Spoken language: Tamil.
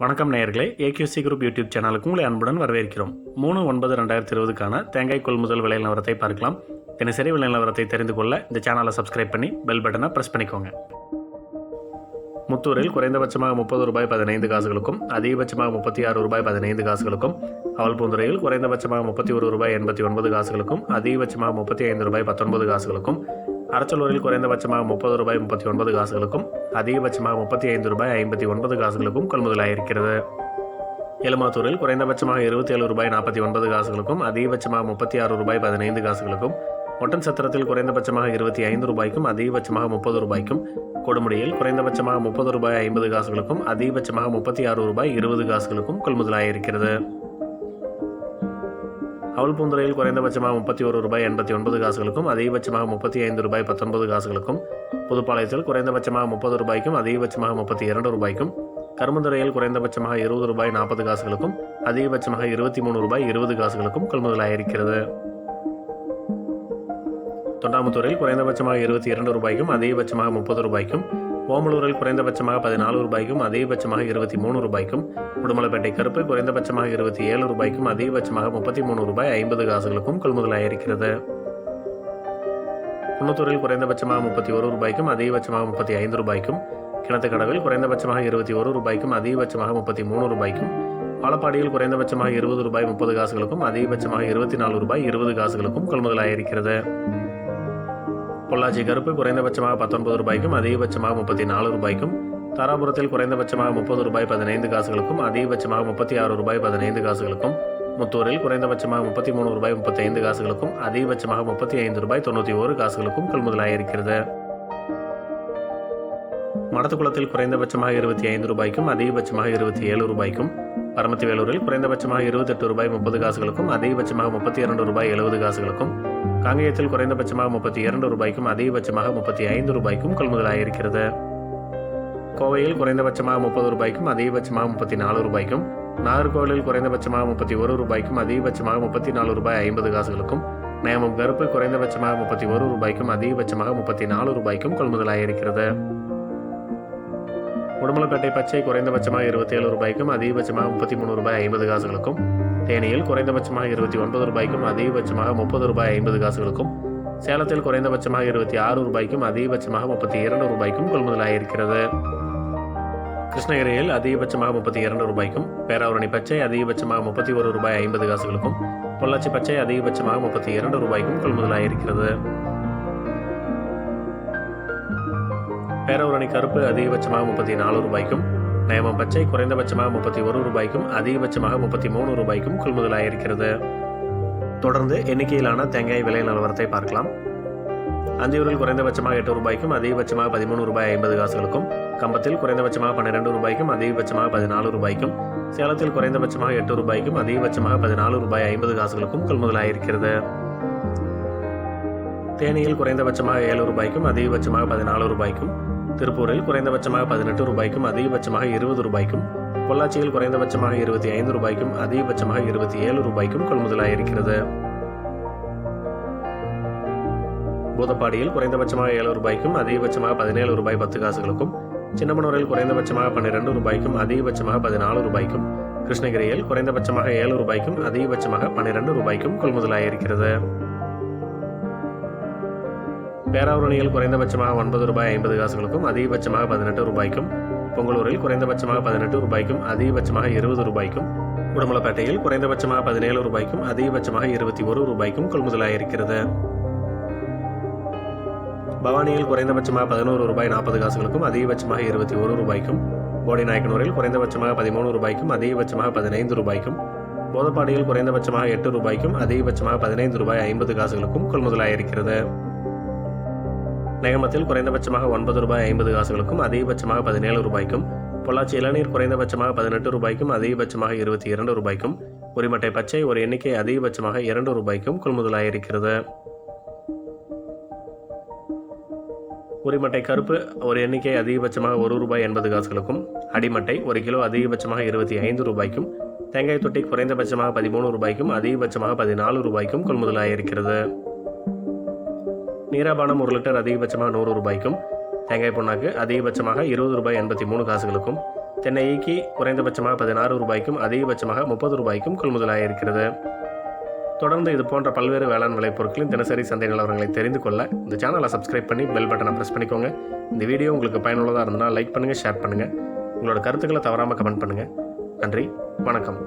வணக்கம் நேயர்களே ஏகியூசி குரூப் யூடியூப் சேனலுக்கு உங்களை அன்புடன் வரவேற்கிறோம். மூணு ஒன்பது ரெண்டாயிரத்தி இருபதுக்கான தேங்காய் கொள்முதல் விலை நிலவரத்தை பார்க்கலாம். தினசரி விலை நிலவரத்தை தெரிந்து கொள்ள இந்த சேனலை சப்ஸ்கிரைப் பண்ணி பெல் பட்டனை ப்ரெஸ் பண்ணிக்கோங்க. முத்தூரில் குறைந்தபட்சமாக முப்பது ரூபாய் பதினைந்து காசுகளுக்கும் அதிகபட்சமாக முப்பத்தி ஆறு ரூபாய் பதினைந்து காசுகளுக்கும் அவல்பூந்துறையில் குறைந்தபட்சமாக முப்பத்தி ஒரு ரூபாய் எண்பத்தி ஒன்பது காசுகளுக்கும் அதிகபட்சமாக முப்பத்தி ஐந்து ரூபாய் பத்தொன்பது காசுகளுக்கும் அரச்சலூரில் குறைந்தபட்சமாக முப்பது ரூபாய் முப்பத்தி ஒன்பது காசுகளுக்கும் அதிகபட்சமாக முப்பத்தி ஐந்து ரூபாய் ஐம்பத்தி ஒன்பது காசுகளுக்கும் கொள்முதலாயிருக்கிறது. எலுமாத்தூரில் குறைந்தபட்சமாக இருபத்தி ஏழு ரூபாய் நாற்பத்தி ஒன்பது காசுகளுக்கும் அதிகபட்சமாக முப்பத்தி ஆறு ரூபாய் பதினைந்து காசுகளுக்கும் ஒட்டன் சத்திரத்தில் குறைந்தபட்சமாக இருபத்தி ஐந்து ரூபாய்க்கும் அதிகபட்சமாக முப்பது ரூபாய்க்கும் கொடுமுடியில் குறைந்தபட்சமாக முப்பது ரூபாய் ஐம்பது காசுகளுக்கும் அதிகபட்சமாக முப்பத்தி ஆறு ரூபாய் இருபது காசுகளுக்கும் கொள்முதலாயிருக்கிறது. அவல்பூந்துறையில் குறைந்தபட்சமாக முப்பத்தி ஒரு ரூபாய் எண்பத்தி ஒன்பது காசுகளுக்கும் அதிகபட்சமாக முப்பத்தி ஐந்து ரூபாய் பத்தொன்பது காசுகளுக்கும் புதுப்பாளையத்தில் குறைந்தபட்சமாக முப்பது ரூபாய்க்கும் அதிகபட்சமாக முப்பத்தி இரண்டு ரூபாய்க்கும் கரும்புந்துறையில் குறைந்தபட்சமாக இருபது ரூபாய் நாற்பது காசுகளுக்கும் அதிகபட்சமாக இருபத்தி மூணு ரூபாய் இருபது காசுகளுக்கும் கொள்முதலாயிருக்கிறது தொண்டாமுத்தூரில் குறைந்தபட்சமாக இருபத்தி இரண்டு ரூபாய்க்கும் அதிகபட்சமாக முப்பது ரூபாய்க்கும் ஓமலூரில் குறைந்தபட்சமாக பதினாலு ரூபாய்க்கும் அதிகபட்சமாக இருபத்தி மூணு ரூபாய்க்கும். உடுமலைப்பேட்டை கருப்பு குறைந்தபட்சமாக இருபத்தி ஏழு ரூபாய்க்கும் அதிகபட்சமாக முப்பத்தி மூணு ரூபாய் ஐம்பது காசுகளுக்கும் கொள்முதலாயிருக்கிறது குன்னத்தூரில் குறைந்தபட்சமாக முப்பத்தி ஒரு ரூபாய்க்கும் அதிகபட்சமாக முப்பத்தி ஐந்து ரூபாய்க்கும். கிணத்துக்கடவில் குறைந்தபட்சமாக இருபத்தி ஒரு ரூபாய்க்கும் அதிகபட்சமாக முப்பத்தி மூணு ரூபாய்க்கும். வாழப்பாடியில் குறைந்தபட்சமாக இருபது ரூபாய் முப்பது காசுகளுக்கும் அதிகபட்சமாக இருபத்தி நாலு ரூபாய் இருபது காசுகளுக்கும் கொள்முதலாயிருக்கிறது பொள்ளாச்சி கருப்பு குறைந்தபட்சமாக பத்தொன்பது ரூபாய்க்கும் அதிகபட்சமாக முப்பத்தி நாலு ரூபாய்க்கும் தாராபுரத்தில் குறைந்தபட்சமாக முப்பது ரூபாய் பதினைந்து காசுகளுக்கும் அதிகபட்சமாக முப்பத்தி ஆறு ரூபாய் பதினைந்து காசுகளுக்கும் முத்தூரில் குறைந்தபட்சமாக முப்பத்தி மூணு ரூபாய் முப்பத்தி ஐந்து காசுகளுக்கும் அதிகபட்சமாக முப்பத்தி ஐந்து ரூபாய் தொண்ணூற்றி ஒரு காசுகளுக்கும் கொள்முதலாயிருக்கிறது மடத்துக்குளத்தில் குறைந்தபட்சமாக இருபத்தி ஐந்து ரூபாய்க்கும் அதிகபட்சமாக இருபத்தி ஏழு ரூபாய்க்கும் பரமத்தி வேலூரில் குறைந்தபட்சமாக இருபத்தெட்டு ரூபாய் முப்பது காசுகளுக்கும் அதிகபட்சமாக முப்பத்தி இரண்டு ரூபாய் எழுபது காசுகளுக்கும் காங்கேயத்தில் குறைந்தபட்சமாக முப்பத்தி இரண்டு ரூபாய்க்கும் அதிகபட்சமாக முப்பத்தி ஐந்து ரூபாய்க்கும் கொள்முதலாயிருக்கிறது. கோவையில் குறைந்தபட்சமாக முப்பது ரூபாய்க்கும் அதிகபட்சமாக முப்பத்தி நாலு ரூபாய்க்கும் நாகர்கோவிலில் குறைந்தபட்சமாக முப்பத்தி ஒரு ரூபாய்க்கும் அதிகபட்சமாக முப்பத்தி நாலு ரூபாய் ஐம்பது காசுகளுக்கும் நேமம் கருப்பு குறைந்தபட்சமாக முப்பத்தி ஒரு ரூபாய்க்கும் அதிகபட்சமாக முப்பத்தி நாலு ரூபாய்க்கும் கொள்முதலாயிருக்கிறது. உடுமலைப்பேட்டை பச்சை குறைந்தபட்சமாக இருபத்தி ஏழு ரூபாய்க்கும் அதிகபட்சமாக முப்பத்தி மூணு ரூபாய் ஐம்பது காசுகளுக்கும். தேனியில் குறைந்தபட்சமாக இருபத்தி ஒன்பது ரூபாய்க்கும் அதிகபட்சமாக முப்பது ரூபாய் ஐம்பது காசுகளுக்கும். சேலத்தில் குறைந்தபட்சமாக இருபத்தி ஆறு ரூபாய்க்கும் அதிகபட்சமாக முப்பத்தி இரண்டு ரூபாய்க்கும் கொள்முதலாயிருக்கிறது கிருஷ்ணகிரியில் அதிகபட்சமாக முப்பத்தி இரண்டு ரூபாய்க்கும் பேராவரணி பச்சை அதிகபட்சமாக முப்பத்தி ஒரு ரூபாய் ஐம்பது காசுகளுக்கும் பொள்ளாச்சி பச்சை அதிகபட்சமாக முப்பத்தி இரண்டு ரூபாய்க்கும் கொள்முதலாயிருக்கிறது பேரவரணி கருப்பு அதிகபட்சமாக முப்பத்தி நாலு ரூபாய்க்கும் நேமம் பச்சை குறைந்தபட்சமாக முப்பத்தி ஒரு ரூபாய்க்கும் அதிகபட்சமாக முப்பத்தி மூணு ரூபாய்க்கும் கொள்முதலாயிருக்கிறது தொடர்ந்து எண்ணிக்கையிலான தேங்காய் விலை நிலவரத்தை பார்க்கலாம். அந்தியூரில் குறைந்தபட்சமாக எட்டு ரூபாய்க்கும் அதிகபட்சமாக பதிமூணு ரூபாய் ஐம்பது காசுகளுக்கும் கம்பத்தில் குறைந்தபட்சமாக பன்னிரெண்டு ரூபாய்க்கும் அதிகபட்சமாக பதினாலு ரூபாய்க்கும் சேலத்தில் குறைந்தபட்சமாக எட்டு ரூபாய்க்கும் அதிகபட்சமாக பதினாலு ரூபாய் ஐம்பது காசுகளுக்கும் கொள்முதலாயிருக்கிறது தேனியில் குறைந்தபட்சமாக ஏழு ரூபாய்க்கும் அதிகபட்சமாக பதினாலு ரூபாய்க்கும் திருப்பூரில் குறைந்தபட்சமாக பதினெட்டு ரூபாய்க்கும் அதிகபட்சமாக இருபது ரூபாய்க்கும் பொள்ளாச்சியில் குறைந்தபட்சமாக இருபத்தி ஐந்து ரூபாய்க்கும் அதிகபட்சமாக இருபத்தி ஏழு ரூபாய்க்கும் கொள்முதலாயிருக்கிறது பூதப்பாடியில் குறைந்தபட்சமாக ஏழு ரூபாய்க்கும் அதிகபட்சமாக பதினேழு ரூபாய் பத்து காசுகளுக்கும் சின்னமனூரில் குறைந்தபட்சமாக பன்னிரெண்டு ரூபாய்க்கும் அதிகபட்சமாக பதினாலு ரூபாய்க்கும் கிருஷ்ணகிரியில் குறைந்தபட்சமாக ஏழு ரூபாய்க்கும் அதிகபட்சமாக பன்னிரெண்டு ரூபாய்க்கும் கொள்முதலாயிருக்கிறது பேராவூரணியில் குறைந்தபட்சமாக ஒன்பது ரூபாய் ஐம்பது காசுகளுக்கும் அதிகபட்சமாக பதினெட்டு ரூபாய்க்கும் பொங்கலூரில் குறைந்தபட்சமாக பதினெட்டு ரூபாய்க்கும் அதிகபட்சமாக இருபது ரூபாய்க்கும் உடுமலைப்பேட்டையில் குறைந்தபட்சமாக பதினேழு ரூபாய்க்கும் அதிகபட்சமாக இருபத்தி ஒரு ரூபாய்க்கும் கொள்முதலாயிருக்கிறது பவானியில் குறைந்தபட்சமாக பதினோரு ரூபாய் நாற்பது காசுகளுக்கும் அதிகபட்சமாக இருபத்தி ஒரு ரூபாய்க்கும் போடிநாயக்கனூரில் குறைந்தபட்சமாக பதிமூணு ரூபாய்க்கும் அதிகபட்சமாக பதினைந்து ரூபாய்க்கும் போதப்பாடியில் குறைந்தபட்சமாக எட்டு ரூபாய்க்கும் அதிகபட்சமாக பதினைந்து ரூபாய் ஐம்பது காசுகளுக்கும் கொள்முதலாயிருக்கிறது நேகமத்தில் குறைந்தபட்சமாக ஒன்பது ரூபாய் ஐம்பது காசுகளுக்கும் அதிகபட்சமாக பதினேழு ரூபாய்க்கும் பொள்ளாச்சி இளநீர் குறைந்தபட்சமாக பதினெட்டு ரூபாய்க்கும் அதிகபட்சமாக இருபத்தி இரண்டு ரூபாய்க்கும் உரிமட்டை பச்சை ஒரு எண்ணிக்கை அதிகபட்சமாக இரண்டு ரூபாய்க்கும் கொள்முதலாயிருக்கிறது. உரிமட்டை கருப்பு ஒரு எண்ணிக்கை அதிகபட்சமாக ஒரு ரூபாய் எண்பது காசுகளுக்கும் அடிமட்டை ஒரு கிலோ அதிகபட்சமாக இருபத்தி ஐந்து ரூபாய்க்கும் தேங்காய் தொட்டி குறைந்தபட்சமாக பதிமூணு ரூபாய்க்கும் அதிகபட்சமாக பதினாலு ரூபாய்க்கும் கொள்முதலாயிருக்கிறது. நீராபானம் ஒரு லிட்டர் அதிகபட்சமாக நூறு ரூபாய்க்கும் தேங்காய் புண்ணாக்கு அதிகபட்சமாக இருபது ரூபாய் எண்பத்தி மூணு காசுகளுக்கும் தென்னை ஈக்கி குறைந்தபட்சமாக பதினாறு ரூபாய்க்கும் அதிகபட்சமாக முப்பது ரூபாய்க்கும் கொள்முதலாக இருக்கிறது. தொடர்ந்து இது போன்ற பல்வேறு வேளாண் விளைபொருட்களின் தினசரி சந்தை நிலவரங்களை தெரிந்து கொள்ள இந்த சேனலை சப்ஸ்கிரைப் பண்ணி பெல் பட்டனை ப்ரெஸ் பண்ணிக்கோங்க. இந்த வீடியோ உங்களுக்கு பயனுள்ளதாக இருந்தால் லைக் பண்ணுங்கள் ஷேர் பண்ணுங்கள் உங்களோட கருத்துக்களை தவறாமல் கமெண்ட் பண்ணுங்கள் நன்றி வணக்கம்.